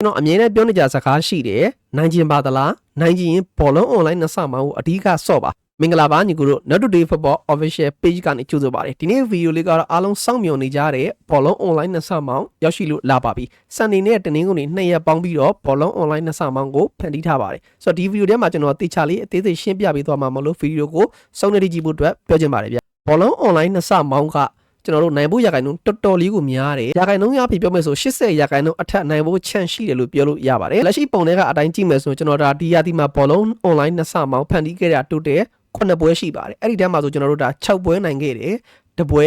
ကျွန်တော်အမြဲတမ်းပြောနေကြစကားရှိတယ်နိုင်ကျင်ပါသလားနိုင်ကျင်ရင်ဘောလုံး online နှစ်ဆမောင်းကိုအဓိကဆော့ပါမင်္ဂလာပါညီကိုတို့ Not Today Football Official Page ကနေကြိုဆိုပါတယ်ဒီနေ့ဗီဒီယိုလေးကတော့အားလုံးစောင့်မျှော်နေကြတဲ့ဘောလုံး online နှစ်ဆမောင်းရောက်ရှိလို့လာပါပြီစနေနေ့နဲ့တနင်္ဂနွေနှစ်ရက်ပေါင်းပြီးတော့ဘောလုံး online နှစ်ဆမောင်းကိုဖန်တီးထားပါတယ်ဆိုတော့ဒီဗီဒီယိုထဲမှာကျွန်တော်တေချာလေးအသေးစိတ်ရှင်းပြပေးသွားမှာမလို့ဗီဒီယိုကိုစုံနေကြည့်ဖို့အတွက်ပြောချင်ပါတယ်ဗျဘောလုံး online နှစ်ဆမောင်းက ကျွန်တော်တို့နိုင်ဖို့ရာခိုင်နှုန်းတော်တော်လေးကိုများတယ်ရာခိုင်နှုန်းရပြီပြောမယ်ဆို80ရာခိုင်နှုန်းအထက်နိုင်ဖို့ချန်ရှိတယ်လို့ပြောလို့ရပါတယ်လက်ရှိပုံတွေကအတိုင်းကြည့်မယ်ဆိုရင်ကျွန်တော်ဒါဒီယာဒီမှာဘောလုံး online နှစ်ဆမောင်းဖန်တီးခဲ့တာတိုတယ်9ပွဲရှိပါတယ်အဲ့ဒီတန်းမှာဆိုကျွန်တော်တို့ဒါ6ပွဲနိုင်ခဲ့တယ်တပွဲ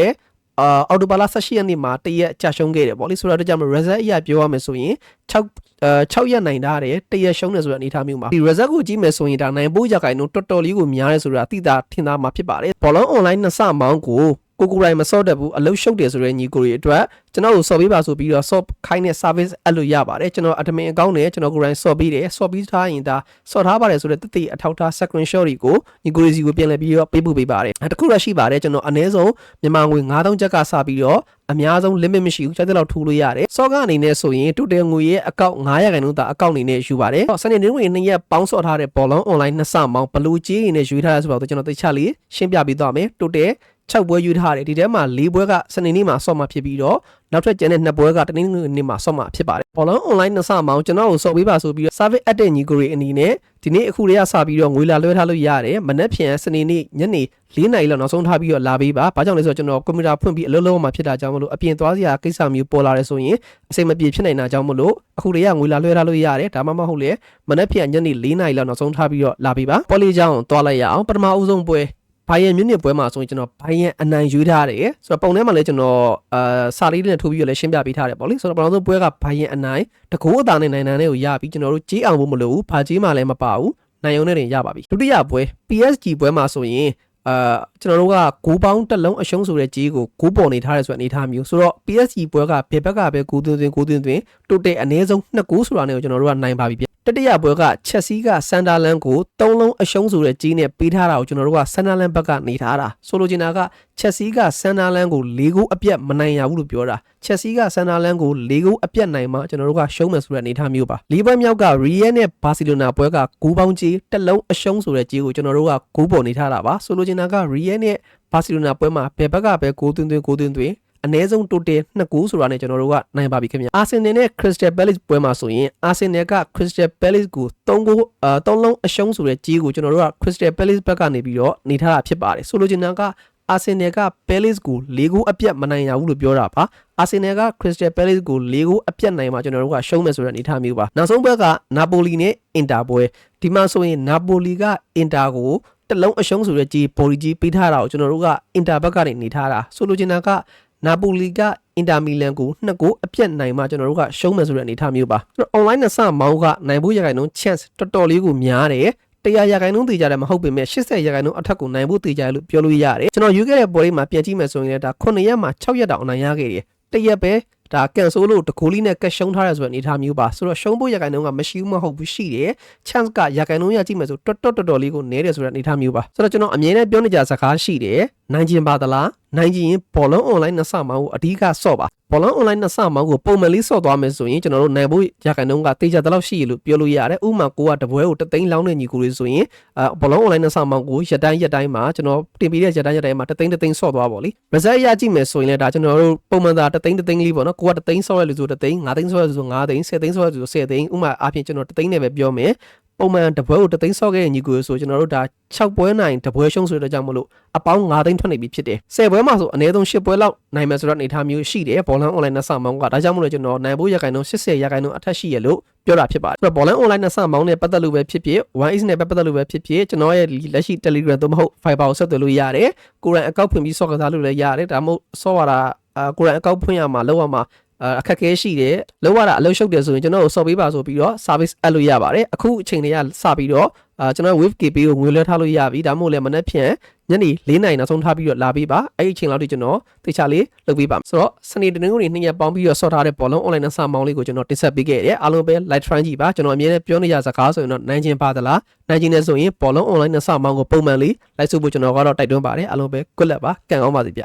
အာအော်တိုဘာလ18ရက်နေ့မှာတရက်ကြာရှုံးခဲ့တယ်ဗောလေဆိုတော့ကြောင့် result အရာပြောရမယ်ဆိုရင်6အဲ6ရက်နိုင်ထားတယ်တရက်ရှုံးတယ်ဆိုတဲ့အနေအထားမျိုးမှာဒီ result ကိုကြည့်မယ်ဆိုရင်ဒါနိုင်ဖို့ကြိုင်တော့တော်တော်လေးကိုများတယ်ဆိုတာသိတာထင်သာမှာဖြစ်ပါတယ်ဘောလုံး online နှစ်ဆမောင်းကို ကိုကိုယ်တိုင်မစော့တတ်ဘူးအလုပ်ရှုပ်တယ်ဆိုတဲ့ညီကိုတွေအတွက်ကျွန်တော်ကိုစော့ပေးပါဆိုပြီးတော့ soft ခိုင်းတဲ့ service အဲ့လိုရပါတယ်ကျွန်တော် admin account နဲ့ကျွန်တော်ကိုယ်တိုင်စော့ပေးတယ်စော့ပြီးထားရင်ဒါစော့ထားပါတယ်ဆိုတဲ့တတိအထောက်ထား screenshot တွေကိုညီကိုတွေစီကိုပြန်လည်ပြီးတော့ပေးပို့ပေးပါတယ်အဲတခုတော့ရှိပါတယ်ကျွန်တော်အနည်းဆုံးမြန်မာငွေ9000ကျပ်ကစပြီးတော့အများဆုံး limit မရှိဘူးချက်တဲ့လောက်ထိုးလို့ရတယ်စော့ကအနေနဲ့ဆိုရင်တူတယ်ငွေရဲ့အကောင့်900ခန်းလုံးသာအကောင့်အနေနဲ့ယူပါတယ်စနေနေ့ငွေ2ရက်ပေါင်းစော့ထားတဲ့ဘောလုံး online နှစ်ဆမောင်းဘလူးကြီးအနေနဲ့ယူထားရဆိုတော့ကျွန်တော်သိချလေးရှင်းပြပေးသွားမယ်တူတယ် 6ပွဲယူထားတယ်ဒီထဲမှာ4ပွဲကစနေနေ့မှာဆော့မှာဖြစ်ပြီးတော့နောက်ထပ်ကျန်တဲ့2ပွဲကတနင်္ဂနွေနေ့မှာဆော့မှာဖြစ်ပါတယ်ဘောလုံး online နှစ်ဆမောင်းကျွန်တော်ကိုဆော့ပေးပါဆိုပြီးတော့ service at တဲ့ညီကိုတွေအနေနဲ့ဒီနေ့အခုတည်းကစပြီးတော့ငွေလာလွှဲထားလို့ရတယ်မနေ့ဖြန်စနေနေ့ညနေ၄နာရီလောက်နောက်ဆုံးထားပြီးတော့လာပေးပါဘာကြောင့်လဲဆိုတော့ကျွန်တော်ကွန်ပျူတာဖွင့်ပြီးအလုပ်လုပ်မှဖြစ်တာကြောင့်မလို့အပြင်သွားစရာကိစ္စမျိုးပေါ်လာတယ်ဆိုရင်အစိမပြေဖြစ်နိုင်တာကြောင့်မလို့အခုတည်းကငွေလာလွှဲထားလို့ရတယ်ဒါမှမဟုတ်လေမနေ့ဖြန်ညနေ၄နာရီလောက်နောက်ဆုံးထားပြီးတော့လာပေးပါပေါ်လီကြောင်းသွားလိုက်ရအောင်ပထမအဦးဆုံးပွဲ ဘိုင်ယန်မြူနစ်ပွဲမှာဆိုရင်ကျွန်တော်ဘိုင်ယန်အနိုင်ယူထားတယ်ဆိုတော့ပုံထဲမှာလည်းကျွန်တော်အာစာလေးနဲ့ထိုးပြီးတော့လည်းရှင်းပြပေးထားတယ်ပေါ့လေဆိုတော့ပထမဆုံးပွဲကဘိုင်ယန်အနိုင်တကူအတာနဲ့နိုင်နိုင်လေးကိုရပြီးကျွန်တော်တို့ကြေးအောင်ဖို့မလိုဘူးဘာကြေးမှလည်းမပါဘူးနိုင်ုံနဲ့တင်ရပါပြီဒုတိယပွဲ PSG ပွဲမှာဆိုရင်အာ ကျွန်တော်တို့ကဂိုးပေါင်းတစ်လုံးအရှုံးဆိုတဲ့ကြေးကိုဂိုးပေါ်နေထားရဲဆိုတဲ့အနေအထားမျိုးဆိုတော့ PSG ပွဲကဘယ်ဘက်ကပဲဂိုးသွင်းသွင်းဂိုးသွင်းသွင်းတိုတယ်အနည်းဆုံး2ဂိုးဆိုတာနဲ့ကိုကျွန်တော်တို့ကနိုင်ပါပြီဗျတတိယပွဲကချက်စီးကဆန်ဒါလန်ကို၃လုံးအရှုံးဆိုတဲ့ကြေးနဲ့ပေးထားတာကိုကျွန်တော်တို့ကဆန်ဒါလန်ဘက်ကနေထားတာဆိုလိုချင်တာကချက်စီးကဆန်ဒါလန်ကို၄ဂိုးအပြတ်မနိုင်ရဘူးလို့ပြောတာချက်စီးကဆန်ဒါလန်ကို၄ဂိုးအပြတ်နိုင်မှကျွန်တော်တို့ကရှုံးမယ်ဆိုတဲ့အနေအထားမျိုးပါလေးပွဲမြောက်ကရီယယ်နဲ့ဘာစီလိုနာပွဲကဂိုးပေါင်းကြေးတစ်လုံးအရှုံးဆိုတဲ့ကြေးကိုကျွန်တော်တို့ကဂိုးပေါ်နေထားတာပါဆိုလိုချင်တာကရီယယ်နဲ့ဘာစီလိုနာပွဲမှာဘယ်ဘက်ကပဲဂိုးသွင်းသွင်းဂိုးသွင်းသွင်းအနည်းဆုံးတိုတယ်2ဂိုးဆိုတာနဲ့ကျွန်တော်တို့ကနိုင်ပါပြီခင်ဗျအာဆင်နယ်နဲ့ Crystal Palace ပွဲမှာဆိုရင်အာဆင်နယ်က Crystal Palace ကို3ဂိုးအာ3လုံးအရှုံးဆိုတဲ့ကြီးကိုကျွန်တော်တို့က Crystal Palace ဘက်ကနေပြီးတော့နေထားတာဖြစ်ပါတယ်ဆိုလိုချင်တာကအာဆင်နယ်က Palace ကို၄ဂိုးအပြတ်မနိုင်ရဘူးလို့ပြောတာပါအာဆင်နယ်က Crystal Palace ကို၄ဂိုးအပြတ်နိုင်မှာကျွန်တော်တို့ကရှုံးမယ်ဆိုတဲ့အနေအထားမျိုးပါနောက်ဆုံးဘက်ကနာပိုလီနဲ့အင်တာပွဲဒီမှာဆိုရင်နာပိုလီကအင်တာကိုတလုံးအရှုံးဆိုတဲ့ကြီးဘော်လီကြီးပေးထားတာကိုကျွန်တော်တို့ကအင်တာဘက်ကနေနေထားတာဆိုလိုချင်တာကနာပိုလီကအင်တာမီလန်ကိုနှစ်ကိုအပြတ်နိုင်မှကျွန်တော်တို့ကရှုံးမယ်ဆိုတဲ့အနေအထားမျိုးပါဆိုတော့ online နဲ့စမောင်းကနိုင်ဖို့ရခိုင်နှုန်း chance တော်တော်လေးကိုများတယ်တရားရခိုင်နှုန်းတည်ကြတယ်မဟုတ်ပေမဲ့80ရခိုင်နှုန်းအထက်ကိုနိုင်ဖို့တည်ကြတယ်လို့ပြောလို့ရတယ်ကျွန်တော်ယူခဲ့တဲ့ပွဲလေးမှာပြန်ကြည့်မယ်ဆိုရင်လည်းဒါ9ရက်မှာ6ရက်တောင်အနိုင်ရခဲ့တယ်တရက်ပဲဒါကန်ဆိုလို့တကူလေးနဲ့ကတ်ရှုံးထားရဆိုတဲ့အနေအထားမျိုးပါဆိုတော့ရှုံးဖို့ရခိုင်နှုန်းကမရှိဘူးမဟုတ်ဘူးရှိတယ် chance ကရခိုင်နှုန်းရကြည့်မယ်ဆိုတော်တော်တော်တော်လေးကိုနည်းတယ်ဆိုတဲ့အနေအထားမျိုးပါဆိုတော့ကျွန်တော်အမြဲတမ်းပြောနေကြစကားရှိတယ်နိုင်ကျင်ပါသလားနိုင်ကျင်ရင်ဘောလုံး online နှစ်ဆမောင်းကိုအဓိကဆော့ပါဘောလုံး online နှစ်ဆမောင်းကိုပုံမှန်လေးဆော့သွားမယ်ဆိုရင်ကျွန်တော်တို့နိုင်ဖို့ရခိုင်နှုန်းကတေချာတလောက်ရှိရလို့ပြောလို့ရတယ်ဥပမာကိုကတပွဲကိုတသိန်းလောင်းတဲ့ညီကိုတွေဆိုရင်အဲဘောလုံး online နှစ်ဆမောင်းကိုရက်တိုင်းရက်တိုင်းမှာကျွန်တော်တင်ပေးတဲ့ရက်တိုင်းရက်တိုင်းမှာတသိန်းတသိန်းဆော့သွားပါလိ result ရကြည့်မယ်ဆိုရင်လည်းဒါကျွန်တော်တို့ပုံမှန်သာတသိန်းတသိန်းလေးပေါ့နော်ကိုကတသိန်းဆော့ရလို့ဆိုတသိန်း၅သိန်းဆော့ရလို့ဆို၅သိန်း၁၀သိန်းဆော့ရလို့ဆို၁၀သိန်းဥပမာအပြင်ကျွန်တော်တသိန်းနဲ့ပဲပြောမယ်ပုံမှန်တပွဲကိုတသိန်းဆော့ခဲ့တဲ့ညီကိုဆိုကျွန်တော်တို့ဒါ6ပွဲနိုင်တပွဲရှုံးဆိုတဲ့ကြောင့်မလို့အပေါင်း9သိန်းထွက်နေပြီဖြစ်တယ်10ပွဲမှာဆိုအနည်းဆုံး10ပွဲလောက်နိုင်မယ်ဆိုတော့အနေထားမျိုးရှိတယ်ဘောလန် online နဲ့စမောင်းကဒါကြောင့်မလို့ကျွန်တော်နိုင်ဖို့ရခိုင်နှုန်း80ရခိုင်နှုန်းအထက်ရှိရလို့ပြောတာဖြစ်ပါတယ်ဆိုတော့ဘောလန် online နဲ့စမောင်းနဲ့ပတ်သက်လို့ပဲဖြစ်ဖြစ် 1x နဲ့ပဲပတ်သက်လို့ပဲဖြစ်ဖြစ်ကျွန်တော်ရဲ့လက်ရှိ Telegram သို့မဟုတ် Viber ကိုဆက်သွယ်လို့ရတယ်ကိုယ်တိုင်အကောက်ဖွင့်ပြီးဆော့ကစားလို့လည်းရတယ်ဒါမှမဟုတ်ဆော့ရတာ အာကိုယ်တိုင်အကောက်ဖွင့်ရမှာလောက်ရမှာအခက်အခဲရှိတယ်လောက်ရတာအလုပ်ရှုပ်တယ်ဆိုရင်ကျွန်တော်ကိုဆော့ပေးပါဆိုပြီးတော့ service အပ်လို့ရပါတယ်အခုအချိန်တွေကစပြီးတော့အာကျွန်တော် wave KP ကိုငွေလွှဲထားလို့ရပြီဒါမှမဟုတ်လည်းမနေ့ဖြန်ညနေ၄နာရီနောက်ဆုံးထားပြီးတော့လာပေးပါအဲ့ဒီအချိန်လောက်ထိကျွန်တော်တေချာလေးလုပ်ပေးပါမယ်ဆိုတော့စနေတနင်္ဂနွေနေ့ရက်ပေါင်းပြီးတော့ဆော့ထားတဲ့ဘောလုံး online နဲ့စာမောင်းလေးကိုကျွန်တော်တင်ဆက်ပေးခဲ့တယ်အားလုံးပဲ live try ကြည့်ပါကျွန်တော်အမြဲတမ်းပြောနေကြစကားဆိုရင်တော့နိုင်ချင်းပါသလားနိုင်ချင်းနဲ့ဆိုရင်ဘောလုံး online နဲ့စာမောင်းကိုပုံမှန်လေးလိုက်စုဖို့ကျွန်တော်ကတော့တိုက်တွန်းပါတယ်အားလုံးပဲ good luck ပါကံကောင်းပါစေဗျ